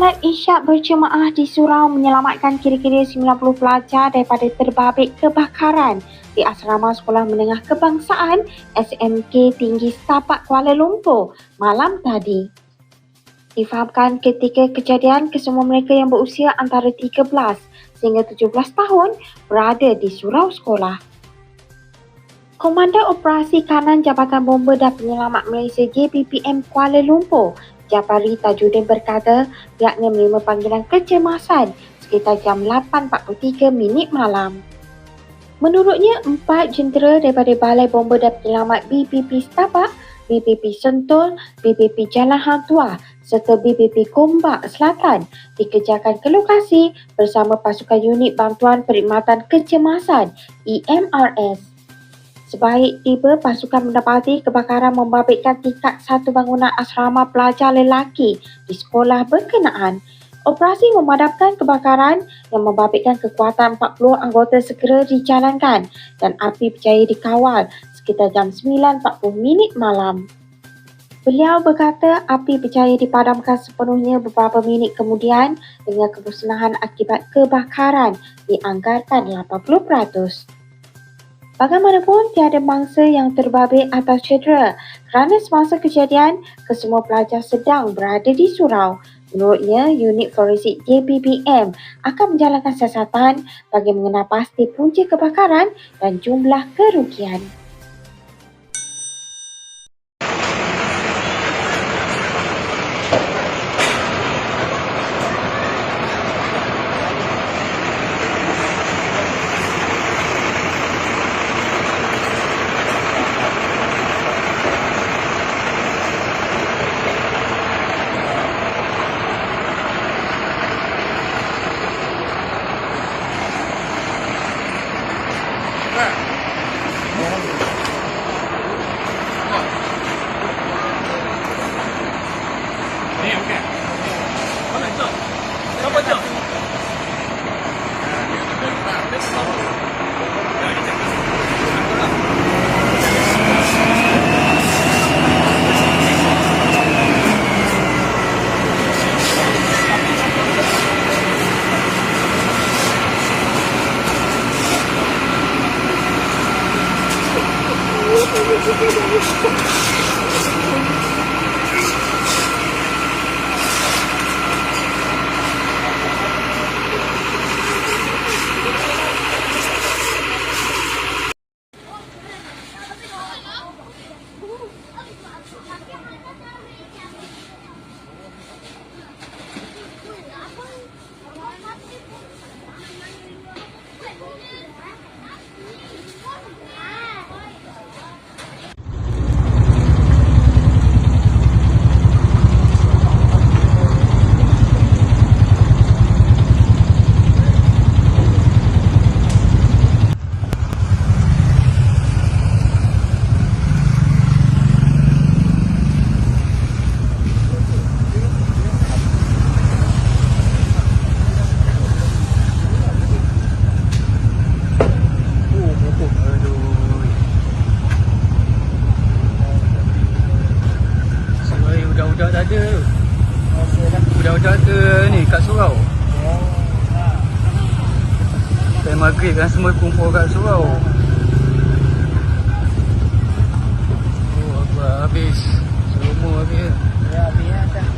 Solat isyak berjemaah di surau menyelamatkan kira-kira 90 pelajar daripada terbabit kebakaran di asrama Sekolah Menengah Kebangsaan SMK Tinggi Setapak Kuala Lumpur malam tadi. Difahamkan ketika kejadian kesemua mereka yang berusia antara 13 sehingga 17 tahun berada di surau sekolah. Komandan Operasi Kanan Jabatan Bomba dan Penyelamat Malaysia JBPM Kuala Lumpur Jafari Tajuddin berkata pihaknya menerima panggilan kecemasan sekitar jam 8.43 minit malam. Menurutnya, empat jentera daripada Balai Bomba dan Penyelamat BPP Setapak, BPP Sentul, BPP Jalan Hang Tua serta BPP Kombak Selatan dikejarkan ke lokasi bersama pasukan unit bantuan perkhidmatan kecemasan EMRS. Sebaik tiba, pasukan mendapati kebakaran membabitkan tingkat satu bangunan asrama pelajar lelaki di sekolah berkenaan. Operasi memadamkan kebakaran yang membabitkan kekuatan 40 anggota segera dijalankan dan api berjaya dikawal sekitar jam 9.40 minit malam. Beliau berkata api berjaya dipadamkan sepenuhnya beberapa minit kemudian dengan kemusnahan akibat kebakaran dianggarkan 80%. Bagaimanapun, tiada mangsa yang terbabit atau cedera kerana semasa kejadian, kesemua pelajar sedang berada di surau. Menurutnya, unit forensik JBBM akan menjalankan siasatan bagi mengenal pasti punca kebakaran dan jumlah kerugian. Oh, my God. Udah-udah ke ni kat surau. Time maghrib kan semua kumpul kat surau. Oh, apa habis. Semua habis.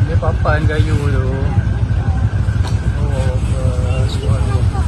Dia papan kayu tu. Oh, apa surau